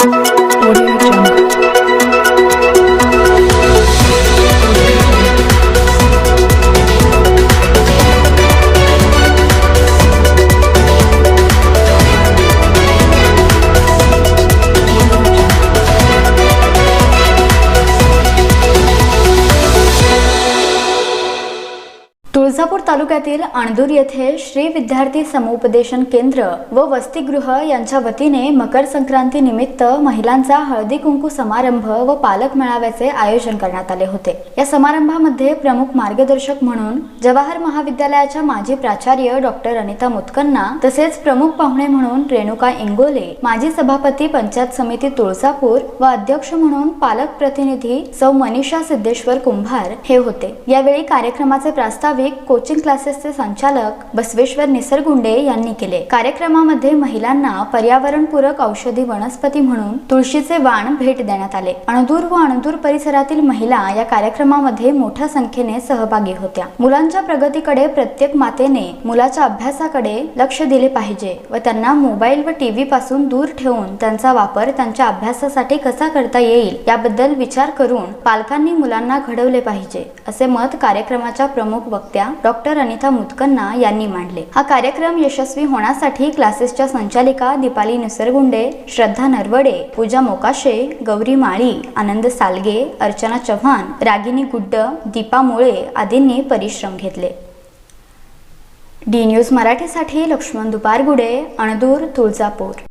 Thank you. Tuljapur तालुक्यातील अणदूर येथे श्री विद्यार्थी समुपदेशन केंद्र व वसतिगृह यांच्या वतीने मकर संक्रांती निमित्त महिलांचा हळदी कुंकू समारंभ व पालक मेळाव्याचे आयोजन करण्यात आले होते. या समारंभामध्ये प्रमुख मार्गदर्शक म्हणून जवाहर महाविद्यालयाच्या माजी प्राचार्य डॉक्टर अनिता मुतकन्ना तसेच प्रमुख पाहुणे म्हणून रेणुका इंगोले माजी सभापती पंचायत समिती तुळजापूर व अध्यक्ष म्हणून पालक प्रतिनिधी सौ मनीषा सिद्धेश्वर कुंभार हे होते. यावेळी कार्यक्रमाचे प्रास्ताविक कोचिंग क्लासेसचे संचालक बसवेश्वर निसरगुंडे यांनी केले. कार्यक्रमामध्ये महिलांना पर्यावरणपूरक औषधी वनस्पती म्हणून तुळशीचे वाण भेट देण्यात आले. अणदूर व अणदूर परिसरातील महिला या कार्यक्रमामध्ये मोठ्या संख्येने सहभागी होत्या. मुलांच्या प्रगतीकडे प्रत्येक मातेने मुलाच्या अभ्यासाकडे लक्ष दिले पाहिजे व त्यांना मोबाईल व टीव्ही पासून दूर ठेवून त्यांचा वापर त्यांच्या अभ्यासासाठी कसा करता येईल याबद्दल विचार करून पालकांनी मुलांना घडवले पाहिजे असे मत कार्यक्रमाच्या प्रमुख वक्त्या डॉक्टर अनिता मुतकन्ना यांनी मांडले. हा कार्यक्रम यशस्वी होण्यासाठी क्लासेसच्या संचालिका दीपाली निसरगुंडे श्रद्धा नरवडे पूजा मोकाशे गौरी माळी आनंद सालगे अर्चना चव्हाण रागिनी गुड्ड दीपा मुळे आदींनी परिश्रम घेतले. डी न्यूज मराठीसाठी लक्ष्मण दुपारगुडे अणदूर तुळजापूर.